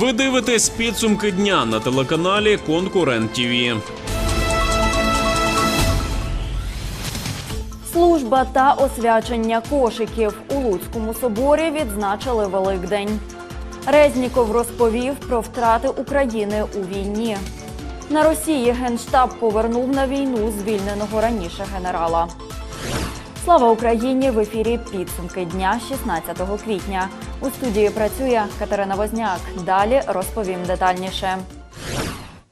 Ви дивитесь підсумки дня на телеканалі Конкурент ТІВІ. Служба та освячення кошиків у Луцькому соборі відзначили Великдень. Резніков розповів про втрати України у війні. На Росії генштаб повернув на війну звільненого раніше генерала. Слава Україні! В ефірі підсумки дня 16 квітня. У студії працює Катерина Возняк. Далі розповім детальніше.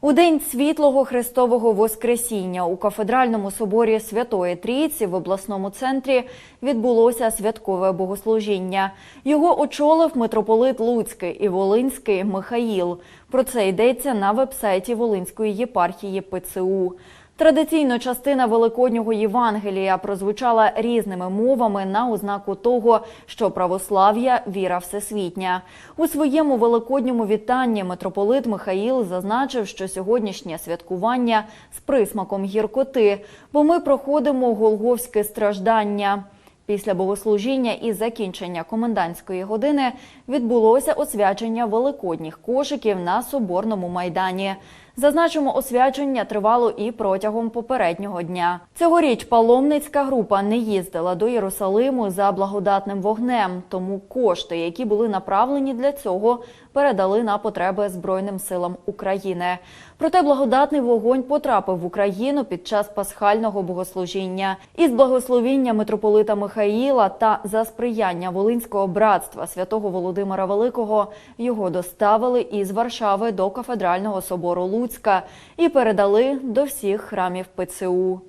У день світлого Христового Воскресіння у кафедральному соборі Святої Трійці в обласному центрі відбулося святкове богослужіння. Його очолив митрополит Луцький і Волинський Михаїл. Про це йдеться на вебсайті Волинської єпархії ПЦУ. Традиційно частина Великоднього Євангелія прозвучала різними мовами на ознаку того, що православ'я віра всесвітня. У своєму великодньому вітанні митрополит Михаїл зазначив, що сьогоднішнє святкування з присмаком гіркоти, бо ми проходимо голговське страждання. Після богослужіння і закінчення комендантської години відбулося освячення великодніх кошиків на соборному майдані. Зазначимо, освячення тривало і протягом попереднього дня. Цьогоріч паломницька група не їздила до Єрусалиму за благодатним вогнем, тому кошти, які були направлені для цього, передали на потреби Збройним силам України. Проте благодатний вогонь потрапив в Україну під час пасхального богослужіння. Із благословіння митрополита Михаїла та за сприяння Волинського братства святого Володимира Великого його доставили із Варшави до кафедрального собору Луцька і передали до всіх храмів ПЦУ.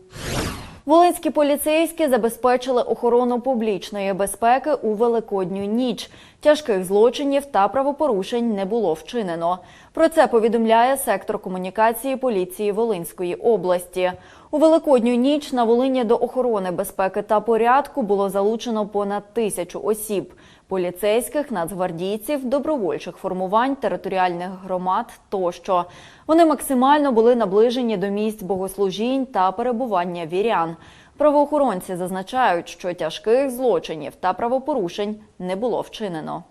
Волинські поліцейські забезпечили охорону публічної безпеки у великодню ніч. Тяжких злочинів та правопорушень не було вчинено. Про це повідомляє сектор комунікації поліції Волинської області. У великодню ніч на Волині до охорони безпеки та порядку було залучено понад тисячу осіб поліцейських, нацгвардійців, добровольчих формувань, територіальних громад тощо. Вони максимально були наближені до місць богослужінь та перебування вірян. Правоохоронці зазначають, що тяжких злочинів та правопорушень не було вчинено.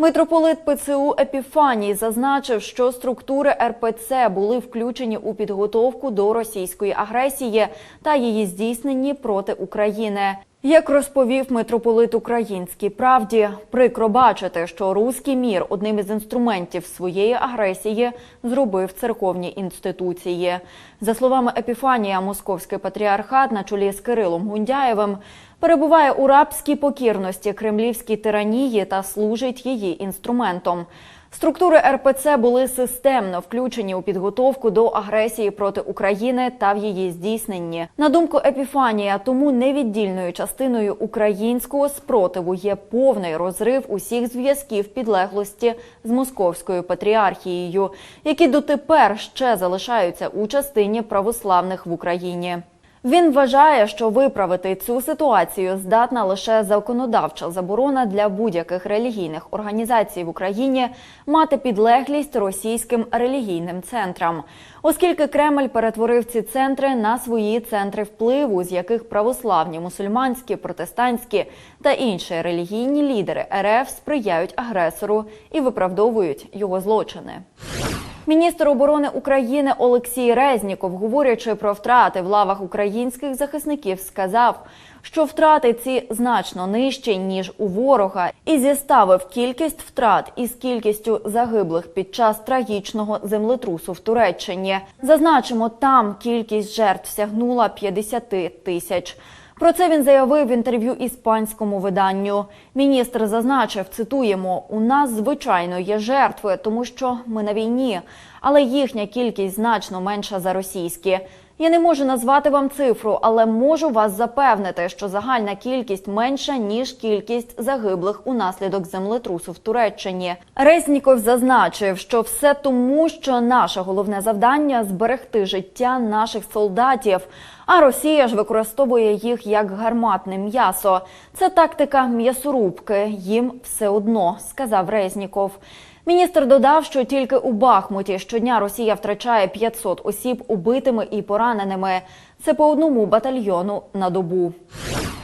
Митрополит ПЦУ Епіфаній зазначив, що структури РПЦ були включені у підготовку до російської агресії та її здійсненні проти України. Як розповів митрополит Українській правді, прикро бачити, що руський мір одним із інструментів своєї агресії зробив церковні інституції. За словами Епіфанія, московський патріархат на чолі з Кирилом Гундяєвим перебуває у рабській покірності кремлівській тиранії та служить її інструментом. Структури РПЦ були системно включені у підготовку до агресії проти України та в її здійсненні. На думку Епіфанія, тому невіддільною частиною українського спротиву є повний розрив усіх зв'язків підлеглості з московською патріархією, які дотепер ще залишаються у частині православних в Україні. Він вважає, що виправити цю ситуацію здатна лише законодавча заборона для будь-яких релігійних організацій в Україні мати підлеглість російським релігійним центрам, оскільки Кремль перетворив ці центри на свої центри впливу, з яких православні, мусульманські, протестантські та інші релігійні лідери РФ сприяють агресору і виправдовують його злочини. Міністр оборони України Олексій Резніков, говорячи про втрати в лавах українських захисників, сказав, що втрати ці значно нижчі ніж у ворога, і зіставив кількість втрат із кількістю загиблих під час трагічного землетрусу в Туреччині. Зазначимо, там кількість жертв сягнула 50 тисяч. Про це він заявив в інтерв'ю іспанському виданню. Міністр зазначив, цитуємо: у нас звичайно є жертви, тому що ми на війні, але їхня кількість значно менша за російські. Я не можу назвати вам цифру, але можу вас запевнити, що загальна кількість менша ніж кількість загиблих унаслідок землетрусу в Туреччині. Резніков зазначив, що все тому, що наше головне завдання зберегти життя наших солдатів. А Росія ж використовує їх як гарматне м'ясо. Це тактика м'ясорубки. Їм все одно, сказав Резніков. Міністр додав, що тільки у Бахмуті щодня Росія втрачає 500 осіб убитими і пораненими. Це по одному батальйону на добу.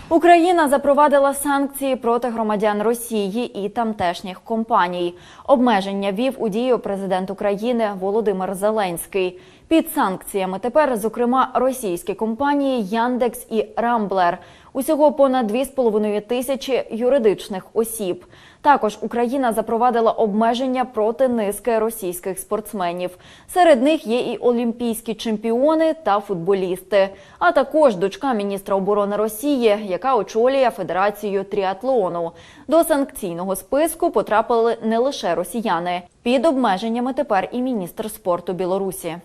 Україна запровадила санкції проти громадян Росії і тамтешніх компаній. Обмеження вів у дію президент України Володимир Зеленський. Під санкціями тепер, зокрема, російські компанії Яндекс і Рамблер. Усього понад 2,5 тисячі юридичних осіб. Також Україна запровадила обмеження проти низки російських спортсменів. Серед них є і олімпійські чемпіони та футболісти, а також дочка міністра оборони Росії, яка очолює Федерацію тріатлону. До санкційного списку потрапили не лише росіяни. Під обмеженнями тепер і міністр спорту Білорусі.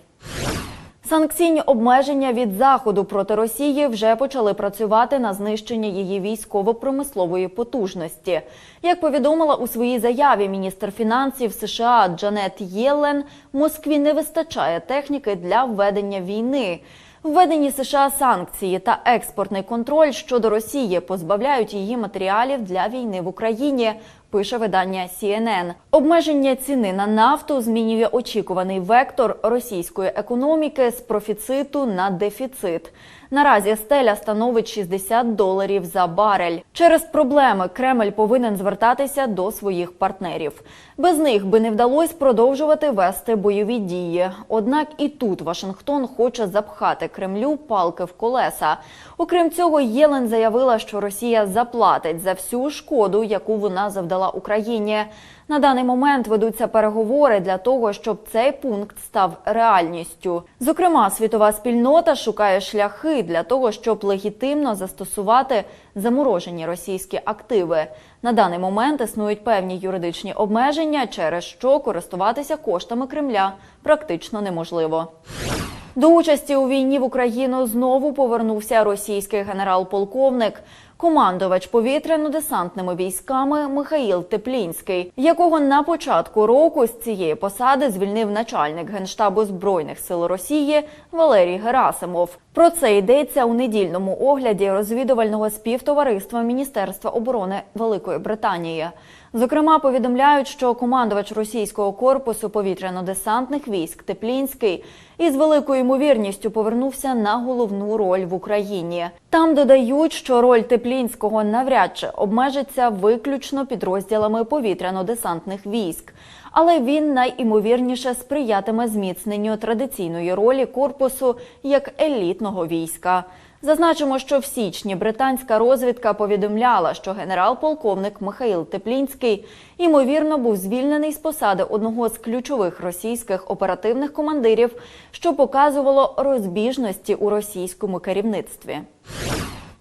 Санкційні обмеження від заходу проти Росії вже почали працювати на знищення її військово-промислової потужності. Як повідомила у своїй заяві міністр фінансів США Джанет Єллен, Москві не вистачає техніки для введення війни. Введені США санкції та експортний контроль щодо Росії позбавляють її матеріалів для війни в Україні. Пише видання CNN. Обмеження ціни на нафту змінює очікуваний вектор російської економіки з профіциту на дефіцит. Наразі стеля становить 60 доларів за барель. Через проблеми Кремль повинен звертатися до своїх партнерів. Без них би не вдалося продовжувати вести бойові дії. Однак і тут Вашингтон хоче запхати Кремлю палки в колеса. Окрім цього, Єлен заявила, що Росія заплатить за всю шкоду, яку вона завдала Україні. На даний момент ведуться переговори для того, щоб цей пункт став реальністю. Зокрема, світова спільнота шукає шляхи для того, щоб легітимно застосувати заморожені російські активи. На даний момент існують певні юридичні обмеження, через що користуватися коштами Кремля практично неможливо. До участі у війні в Україну знову повернувся російський генерал-полковник, командувач повітряно-десантними військами Михаїл Теплінський, якого на початку року з цієї посади звільнив начальник генштабу збройних сил Росії Валерій Герасимов. Про це йдеться у недільному огляді розвідувального співтовариства Міністерства оборони Великої Британії. Зокрема, повідомляють, що командувач російського корпусу повітряно-десантних військ Теплінський із великою ймовірністю повернувся на головну роль в Україні. Там додають, що роль Теплінського навряд чи обмежиться виключно підрозділами повітряно-десантних військ, але він найімовірніше сприятиме зміцненню традиційної ролі корпусу як елітного війська. Зазначимо, що в січні британська розвідка повідомляла, що генерал-полковник Михаїл Теплінський ймовірно був звільнений з посади одного з ключових російських оперативних командирів, що показувало розбіжності у російському керівництві.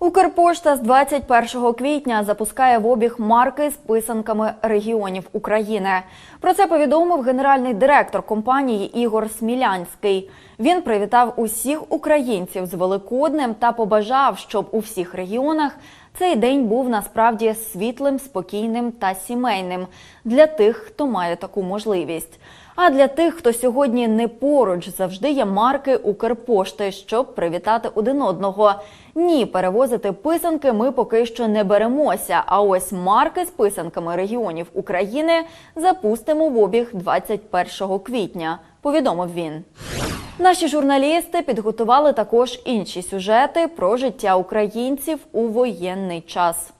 Укрпошта з 21 квітня запускає в обіг марки з писанками регіонів України. Про це повідомив генеральний директор компанії Ігор Смілянський. Він привітав усіх українців з Великоднем та побажав, щоб у всіх регіонах цей день був насправді світлим, спокійним та сімейним для тих, хто має таку можливість. А для тих, хто сьогодні не поруч, завжди є марки Укрпошти, щоб привітати один одного. Ні, перевозити писанки ми поки що не беремося. А ось марки з писанками регіонів України запустимо в обіг 21 квітня. Повідомив він. Наші журналісти підготували також інші сюжети про життя українців у воєнний час.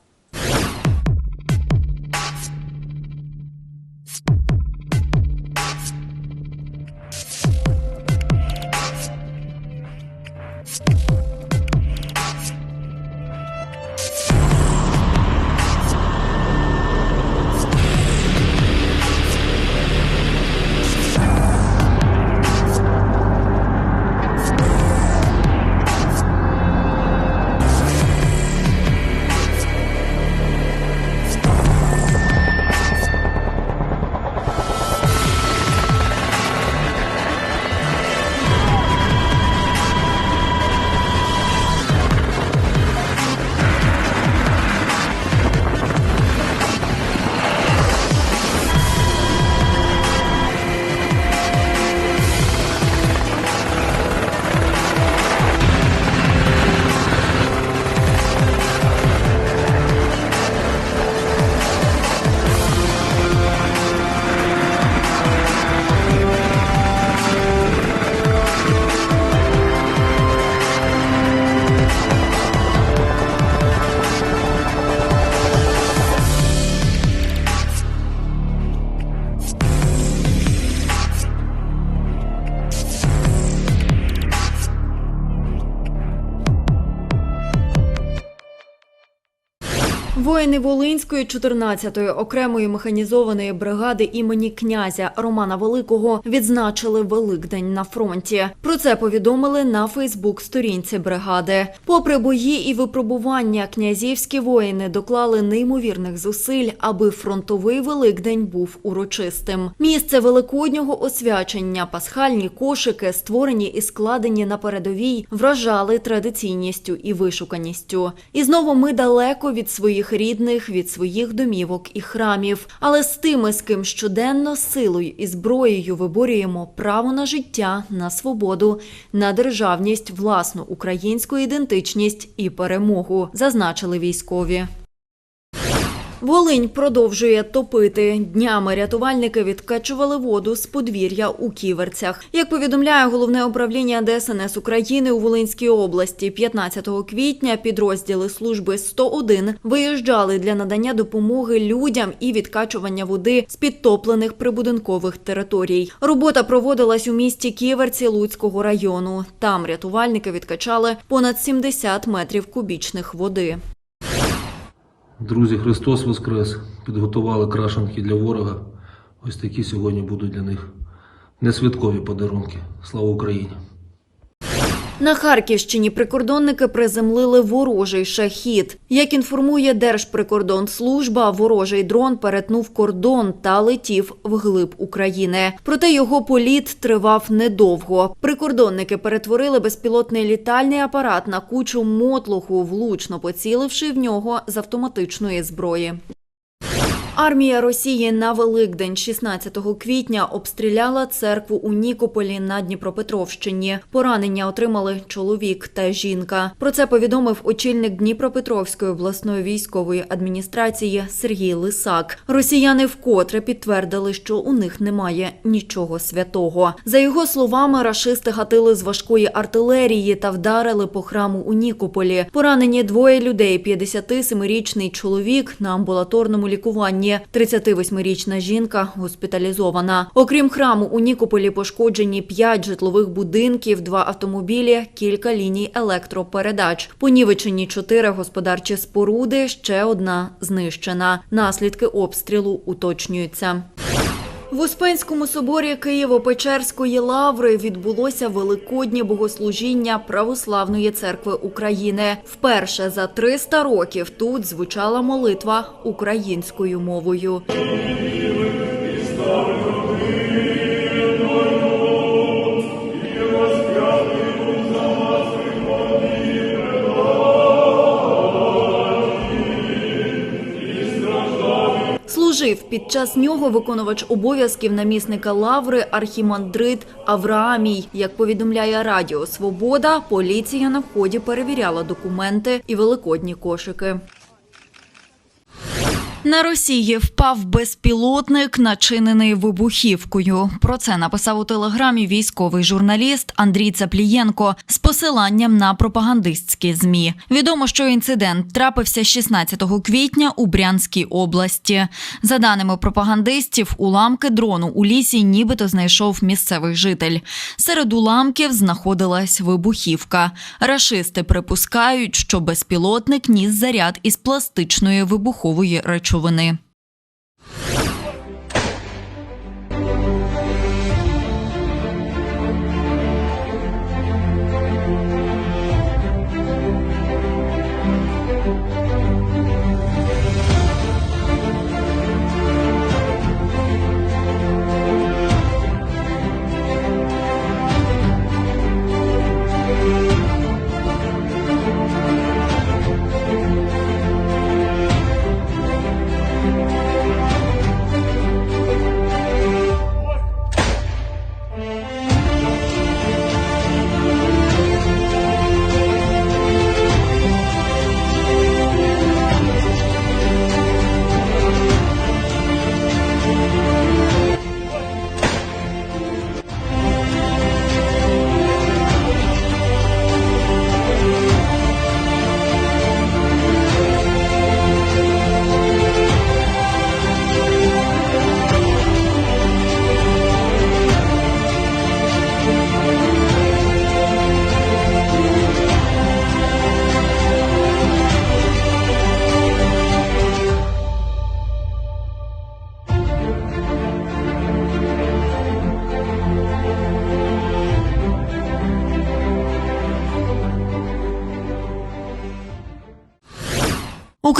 Воїни Волинської 14-ї окремої механізованої бригади імені князя Романа Великого відзначили Великдень на фронті. Про це повідомили на Фейсбук-сторінці бригади. Попри бої і випробування, князівські воїни доклали неймовірних зусиль, аби фронтовий Великдень був урочистим. Місце великоднього освячення, пасхальні кошики, створені і складені на передовій, вражали традиційністю і вишуканістю. І знову ми далеко від своїх рідних, від своїх домівок і храмів, але з тими, з ким щоденно силою і зброєю виборюємо право на життя, на свободу, на державність, власну українську ідентичність і перемогу, зазначили військові. Волинь продовжує топити. Днями рятувальники відкачували воду з подвір'я у Ківерцях. Як повідомляє головне управління ДСНС України у Волинській області, 15 квітня підрозділи служби 101 виїжджали для надання допомоги людям і відкачування води з підтоплених прибудинкових територій. Робота проводилась у місті Ківерці Луцького району. Там рятувальники відкачали понад 70 метрів кубічних води. Друзі, Христос Воскрес! Підготували крашенки для ворога. Ось такі сьогодні будуть для них несвяткові подарунки. Слава Україні! На Харківщині прикордонники приземлили ворожий шахід. Як інформує Держприкордонслужба, ворожий дрон перетнув кордон та летів вглиб України. Проте його політ тривав недовго. Прикордонники перетворили безпілотний літальний апарат на кучу мотлуху, влучно поціливши в нього з автоматичної зброї. Армія Росії на Великдень 16 квітня обстріляла церкву у Нікополі на Дніпропетровщині. Поранення отримали чоловік та жінка. Про це повідомив очільник Дніпропетровської обласної військової адміністрації Сергій Лисак. Росіяни вкотре підтвердили, що у них немає нічого святого. За його словами, рашисти гатили з важкої артилерії та вдарили по храму у Нікополі. Поранені двоє людей: 57-річний чоловік на амбулаторному лікуванні, 38-річна жінка госпіталізована. Окрім храму, у Нікополі пошкоджені 5 житлових будинків, 2 автомобілі, кілька ліній електропередач. Понівечені 4 господарчі споруди, ще одна знищена. Наслідки обстрілу уточнюються. В Успенському соборі Києво-Печерської лаври відбулося великоднє богослужіння Православної церкви України. Вперше за 300 років тут звучала молитва українською мовою. Служив під час нього виконувач обов'язків намісника лаври архімандрит Авраамій. Як повідомляє Радіо Свобода, поліція на вході перевіряла документи і великодні кошики. На Росії впав безпілотник, начинений вибухівкою. Про це написав у телеграмі військовий журналіст Андрій Цаплієнко з посиланням на пропагандистські змі. Відомо, що інцидент трапився 16 квітня у Брянській області. За даними пропагандистів, уламки дрону у лісі нібито знайшов місцевий житель. Серед уламків знаходилась вибухівка. Рашисти припускають, що безпілотник ніс заряд із пластичної вибухової речовини.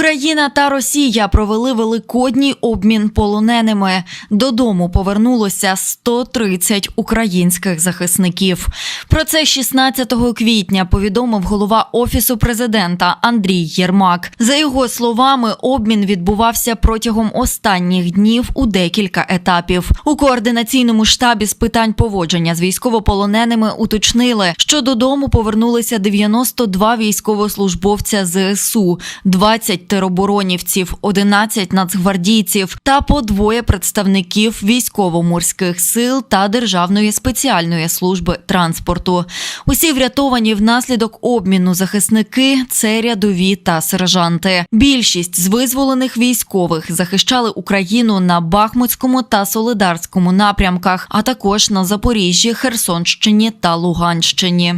Україна та Росія провели великодній обмін полоненими. Додому повернулося 130 українських захисників. Про це 16 квітня повідомив голова офісу президента Андрій Єрмак. За його словами, обмін відбувався протягом останніх днів у декілька етапів. У координаційному штабі з питань поводження з військовополоненими уточнили, що додому повернулися 92 військовослужбовця ЗСУ, 20 тероборонівців, 11 нацгвардійців та по двоє представників військово-морських сил та Державної спеціальної служби транспорту. Усі врятовані внаслідок обміну захисники це рядові та сержанти. Більшість з визволених військових захищали Україну на Бахмутському та Солидарському напрямках, а також на Запоріжжі, Херсонщині та Луганщині.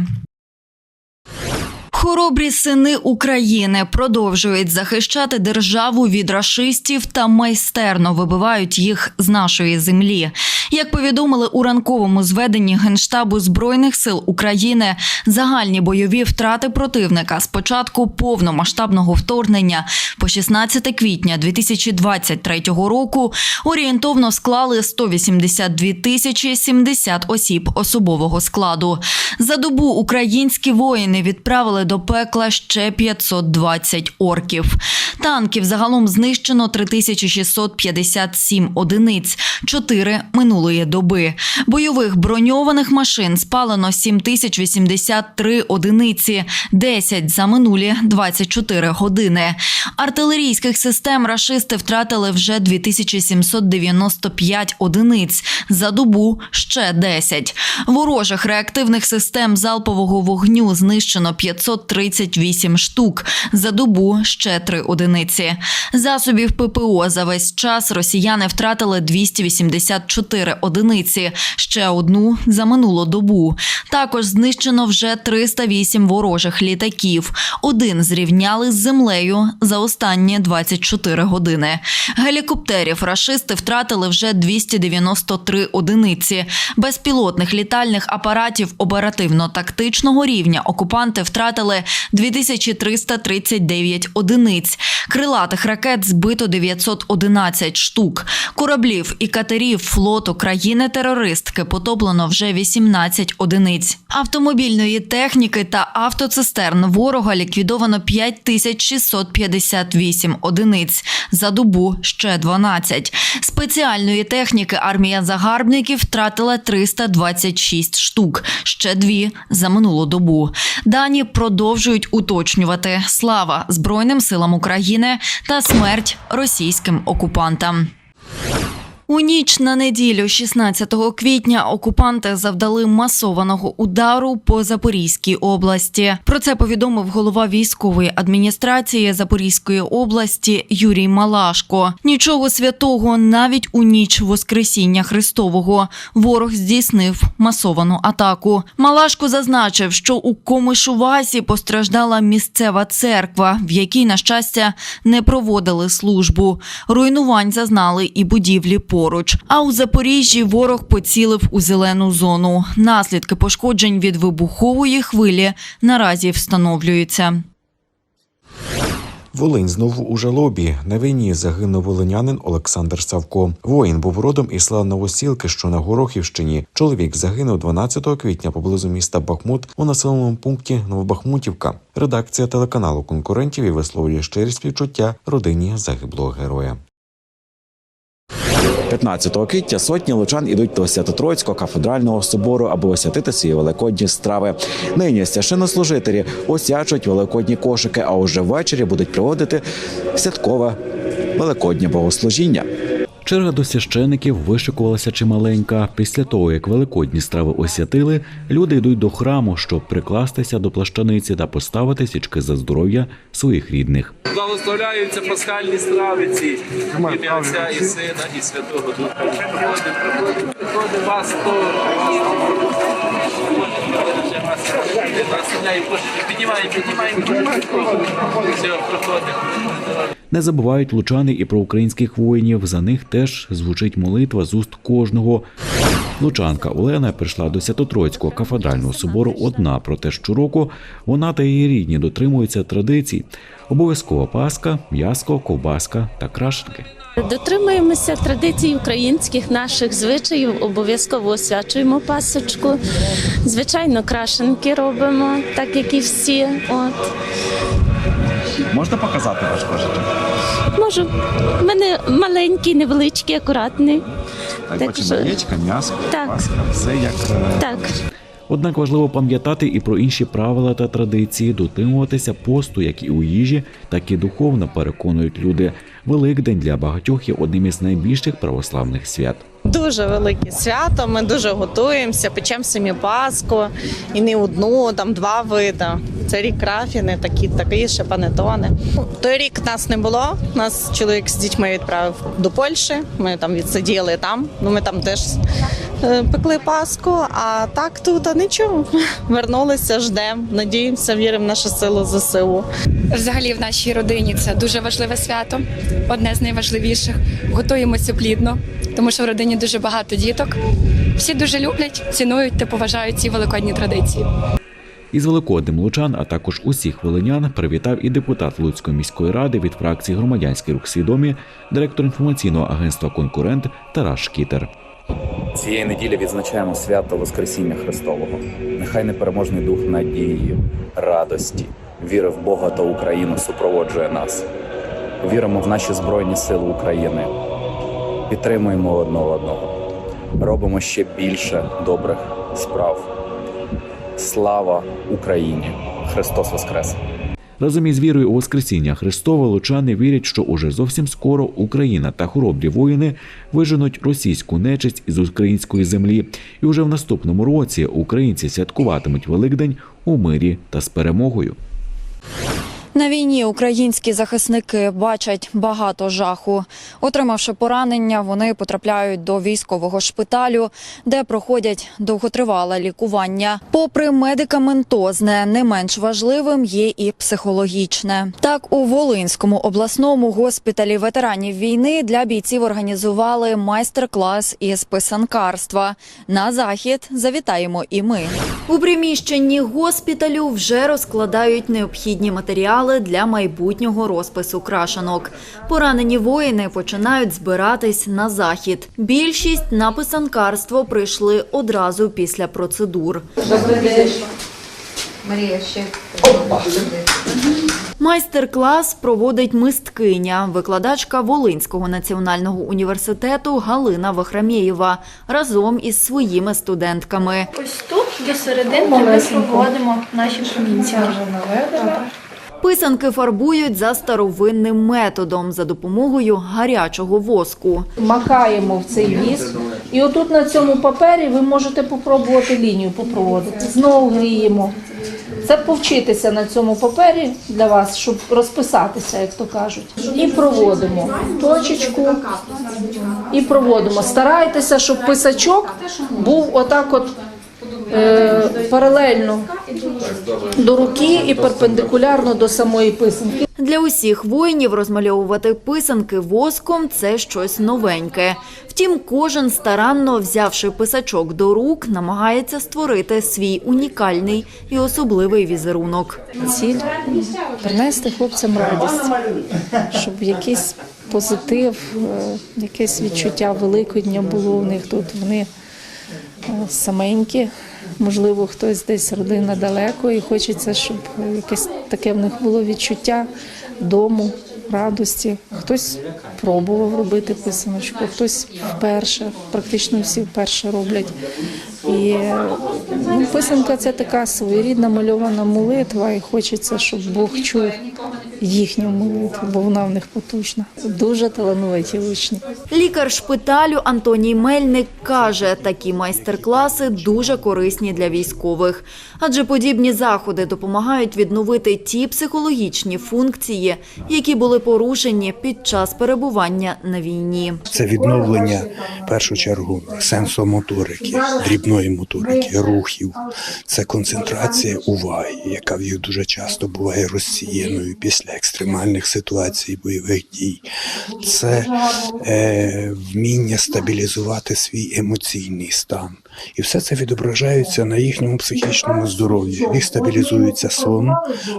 Хоробрі сини України продовжують захищати державу від рашистів та майстерно вибивають їх з нашої землі. Як повідомили у ранковому зведенні Генштабу Збройних сил України, загальні бойові втрати противника з початку повномасштабного вторгнення по 16 квітня 2023 року орієнтовно склали 182 тисячі 70 осіб особового складу. За добу українські воїни відправили до пекла ще 520 орків. Танків загалом знищено 3657 одиниць, 4 минулої доби. Бойових броньованих машин спалено 7083 одиниці, 10 за минулі 24 години. Артилерійських систем рашисти втратили вже 2795 одиниць, за добу ще 10. Ворожих реактивних систем залпового вогню знищено 538 штук, за добу ще 3 одиниці. Засобів ППО за весь час росіяни втратили 284 одиниці, ще одну за минулу добу. Також знищено вже 308 ворожих літаків. Один зрівняли з землею за останні 24 години. Гелікоптерів рашисти втратили вже 293 одиниці. Безпілотних літальних апаратів оперативно-тактичного рівня окупанти втратили 2339 одиниць. Крилатих ракет збито 911 штук. Кораблів і катерів флоту країни-терористки потоплено вже 18 одиниць. Автомобільної техніки та автоцистерн ворога ліквідовано 5658 одиниць. За добу ще 12. Спеціальної техніки армія загарбників втратила 326 штук, ще дві за минулу добу. Дані продовжують уточнювати слава Збройним силам України та смерть російським окупантам. У ніч на неділю, 16 квітня, окупанти завдали масованого удару по Запорізькій області. Про це повідомив голова військової адміністрації Запорізької області Юрій Малашко. Нічого святого навіть у ніч Воскресіння Христового ворог здійснив масовану атаку. Малашко зазначив, що у Комишувасі постраждала місцева церква, в якій, на щастя, не проводили службу. Руйнувань зазнали і будівлі поруч. А у Запоріжжі ворог поцілив у зелену зону. Наслідки пошкоджень від вибухової хвилі наразі встановлюються. Волинь знову у жалобі. На війні загинув волинянин Олександр Савко. Воїн був родом із села Новосілки, що на Горохівщині. Чоловік загинув 12 квітня поблизу міста Бахмут у населеному пункті Новобахмутівка. Редакція телеканалу конкурентів і висловлює щирі співчуття родині загиблого героя. 15 квітня сотні лучан ідуть до Свято-Троїцького кафедрального собору, аби освятити свої великодні страви. Нині священнослужителі осячують великодні кошики, а уже ввечері будуть проводити святкове великоднє богослужіння. Черга до священиків вишикувалася чималенька. Після того, як великодні страви освятили, люди йдуть до храму, щоб прикластися до плащаниці та поставити свічки за здоров'я своїх рідних. Благословляються пасхальні страви ці від Отця і Сина, і Святого Духа. Приходить, приходить, приходить вас Не забувають лучани і про українських воїнів. За них теж звучить молитва з уст кожного. Лучанка Олена прийшла до Святотроїцького кафедрального собору одна, проте щороку вона та її рідні дотримуються традицій. Обов'язкова паска, м'яско, ковбаска та крашенки. Дотримуємося традицій українських наших звичаїв, обов'язково освячуємо пасочку. Звичайно, крашенки робимо, так як і всі. От Можна показати ваш кошик? можу. У мене маленький, невеличкий, акуратний. Так, Так бачимо, що- яєчка, м'ясо, Так. паска, все як е, Так. Однак важливо пам'ятати і про інші правила та традиції, дотримуватися посту, як і у їжі, так і духовно переконують люди. Великдень для багатьох є одним із найбільших православних свят. Дуже велике свято. Ми дуже готуємося, печемо самі паску і не одну, там два види. Це рік крафіни, такі, такі ще панетони. Той рік нас не було. Нас чоловік з дітьми відправив до Польщі. Ми там відсиділи там. Ну ми там теж е, пекли паску. А так тут нічого. Вернулися, ждемо, надіємося, віримо в нашу силу ЗСУ. Взагалі в нашій родині це дуже важливе свято, одне з найважливіших. Готуємося плідно, тому що в родині дуже багато діток. Всі дуже люблять, цінують та поважають ці великодні традиції. Із Великоднем Лучан, а також усіх волинян привітав і депутат Луцької міської ради від фракції Громадянський рух свідомі, директор інформаційного агентства Конкурент Тарас Шкітер. Цієї неділі відзначаємо свято Воскресіння Христового. Нехай непереможний дух надії, радості, віри в Бога та Україну супроводжує нас. Віримо в наші Збройні Сили України. Підтримуємо одне одного. Робимо ще більше добрих справ. Слава Україні! Христос Воскрес! Разом із вірою у Воскресіння Христова лучани вірять, що уже зовсім скоро Україна та хоробрі воїни виженуть російську нечисть із української землі, і уже в наступному році українці святкуватимуть Великдень у мирі та з перемогою. На війні українські захисники бачать багато жаху. Отримавши поранення, вони потрапляють до військового шпиталю, де проходять довготривале лікування. Попри медикаментозне, не менш важливим є і психологічне. Так, у Волинському обласному госпіталі ветеранів війни для бійців організували майстер-клас із писанкарства. На захід завітаємо і ми. У приміщенні госпіталю вже розкладають необхідні матеріали для майбутнього розпису крашанок. Поранені воїни починають збиратись на захід. Більшість на писанкарство прийшли одразу після процедур. Майстер-клас проводить мисткиня, викладачка Волинського національного університету Галина Вахрамєєва разом із своїми студентками. Ось тут до середини ми проводимо наші промінці. Писанки фарбують за старовинним методом за допомогою гарячого воску. макаємо в цей віск. І отут на цьому папері ви можете попробувати лінію попроводити. Знову гріємо. Це повчитися на цьому папері для вас, щоб розписатися, як то кажуть. І проводимо точечку і проводимо. Старайтеся, щоб писачок був отак от паралельно до руки і перпендикулярно до самої писанки. Для усіх воїнів розмальовувати писанки воском це щось новеньке. Втім, кожен старанно взявши писачок до рук, намагається створити свій унікальний і особливий візерунок. Ціль принести хлопцям радість, щоб якийсь позитив, е, якесь відчуття Великодня було у них тут. Вони е, саменькі, можливо, хтось десь родина далеко, і хочеться, щоб якесь таке в них було відчуття дому, радості. Хтось пробував робити писаночку, хтось вперше, практично всі вперше роблять. І ну, писанка це така своєрідна мальована молитва, і хочеться, щоб Бог чув їхню молитву, бо вона в них потужна. Дуже талановиті учні. Лікар шпиталю Антоній Мельник каже, такі майстер-класи дуже корисні для військових, адже подібні заходи допомагають відновити ті психологічні функції, які були порушені під час перебування на війні. Це відновлення в першу чергу сенсомоторики, дрібної моторики, рухів. Це концентрація уваги, яка в їх дуже часто буває розсіяною після екстремальних ситуацій, бойових дій, це е, вміння стабілізувати свій емоційний стан. І все це відображається на їхньому психічному здоров'ї. В їх стабілізується сон,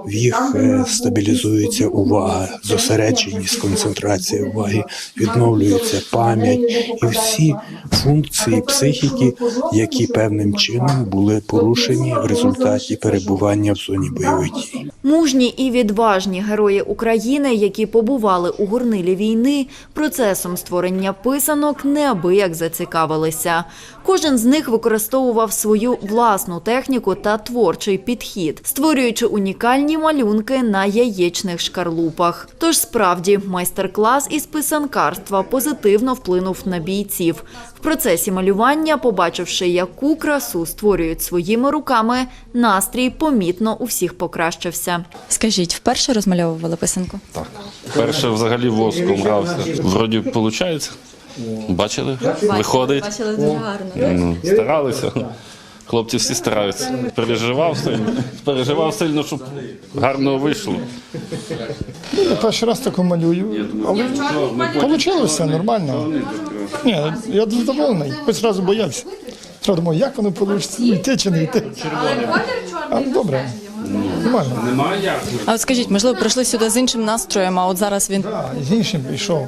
в їх е, стабілізується увага, зосередженість, концентрація уваги, відновлюється пам'ять і всі функції психіки, які певним чином були порушені в результаті перебування в зоні бойових дій. Мужні і відважні герої України, які побували у горнилі війни, процесом створення писанок неабияк зацікавилися. Кожен з них використовував свою власну техніку та творчий підхід, створюючи унікальні малюнки на яєчних шкарлупах. Тож справді майстер-клас із писанкарства позитивно вплинув на бійців. В процесі малювання, побачивши, яку красу створюють своїми руками, настрій помітно у всіх покращився. Скажіть, вперше розмальовували писанку? Так. Перше взагалі воском грався. Вроді виходить. Бачили? Виходить. Бачили дуже гарно. Ну, Старалися. Хлопці всі стараються. Переживав сильно, переживав сильно, щоб гарно вийшло. Я перший раз таку малюю, але вийшло нормально. Ні, я задоволений, хоч одразу боявся. Треба думав, як воно вийде, йти чи не йти. А добре, нормально. Немає як. А от скажіть, можливо, прийшли сюди з іншим настроєм, а от зараз він А, з іншим прийшов.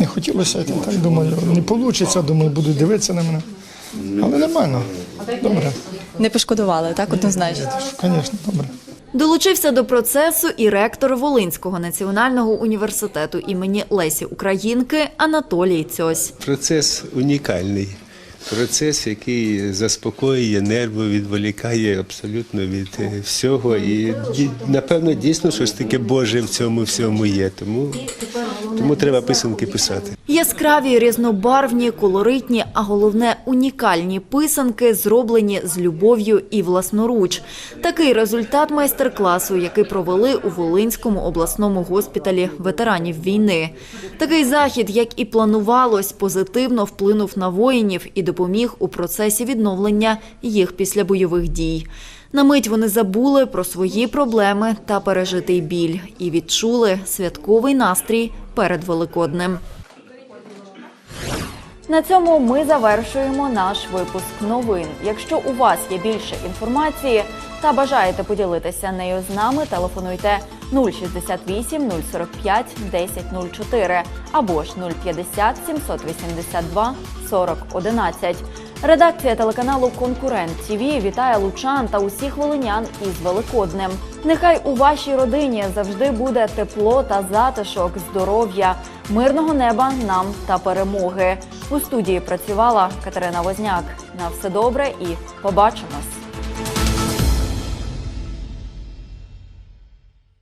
Не хотілося йти, так думаю, не вийде, думаю, будуть дивитися на мене. Але нормально, добре, не пошкодували, так однозначно. звісно, добре. Долучився до процесу і ректор Волинського національного університету імені Лесі Українки Анатолій Цьось. Процес унікальний. Процес, який заспокоює нерви, відволікає абсолютно від е, всього. І напевно дійсно щось таке Боже в цьому всьому є. Тому, тому треба писанки писати. Яскраві, різнобарвні, колоритні, а головне унікальні писанки, зроблені з любов'ю і власноруч. Такий результат майстер-класу, який провели у Волинському обласному госпіталі ветеранів війни. Такий захід, як і планувалось, позитивно вплинув на воїнів і допоміг у процесі відновлення їх після бойових дій. На мить вони забули про свої проблеми та пережитий біль і відчули святковий настрій перед Великоднем. На цьому ми завершуємо наш випуск новин. Якщо у вас є більше інформації та бажаєте поділитися нею з нами, телефонуйте 068 045 1004 або ж 050 782 40 11. Редакція телеканалу Конкурент ТІВІ вітає лучан та усіх волинян із Великоднем. Нехай у вашій родині завжди буде тепло та затишок, здоров'я, мирного неба нам та перемоги. У студії працювала Катерина Возняк. На все добре і побачимось.